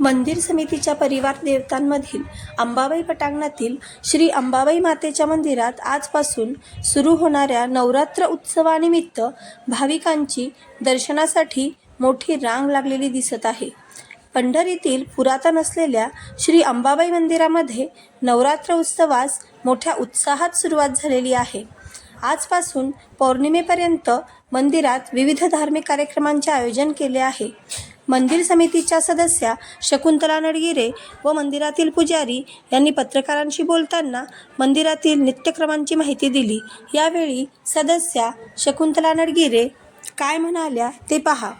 मंदिर समितीच्या परिवार देवतांमधील अंबाबाई पटांगणातील श्री अंबाबाई मातेच्या मंदिरात आजपासून सुरू होणाऱ्या नवरात्र उत्सवानिमित्त भाविकांची दर्शनासाठी मोठी रांग लागलेली दिसत आहे. पंढरीतील पुरातन असलेल्या श्री अंबाबाई मंदिरामध्ये नवरात्र उत्सवास मोठ्या उत्साहात सुरुवात झालेली आहे. आजपासून पौर्णिमेपर्यंत मंदिरात विविध धार्मिक कार्यक्रमांचे आयोजन केले आहे. मंदिर समितीच्या सदस्या शकुंतला नडगिरे व मंदिरातील पुजारी यांनी पत्रकारांशी बोलताना मंदिरातील नित्यक्रमांची माहिती दिली. यावेळी सदस्या शकुंतला नडगिरे काय म्हणाल्या ते पहा.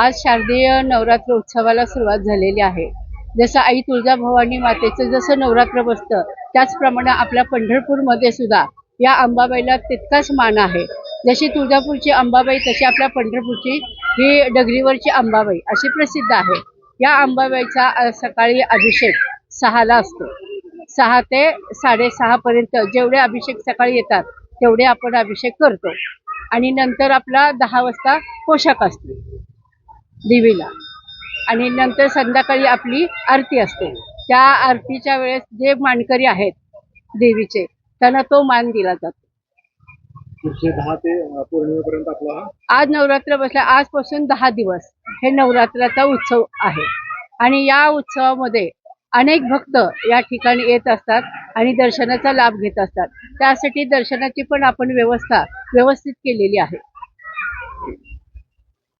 आज शारदीय नवरात्र उत्सवाला सुरुवात झालेली आहे. जसं आई तुळजाभवानी मातेचं जसं नवरात्र बसतं त्याचप्रमाणे आपल्या पंढरपूरमध्ये सुद्धा या अंबाबाईला तितकाच मान आहे. जशी तुळजापूरची अंबाबाई तशी आपल्या पंढरपूरची ही डगरीवरची अंबाबाई अशी प्रसिद्ध आहे. या अंबाबाईचा सकाळी अभिषेक सहाला असतो. सहा ते साडेसहापर्यंत जेवढे अभिषेक सकाळी येतात तेवढे आपण अभिषेक करतो. आणि नंतर आपला दहा वाजता पोशाख असतो देवीला. आणि नंतर संध्याकाळी आपली आरती असते. त्या आरतीच्या वेळेस जे मानकरी आहेत देवीचे त्यांना तो मान दिला जातो. पुढचे दहा ते पौर्णिमेपर्यंत आपला हा आज नवरात्र बसल्या आजपासून दहा दिवस हे नवरात्राचा उत्सव आहे. आणि या उत्सवामध्ये अनेक भक्त या ठिकाणी येत असतात आणि दर्शनाचा लाभ घेत असतात. त्यासाठी दर्शनाची पण आपण व्यवस्था व्यवस्थित केलेली आहे.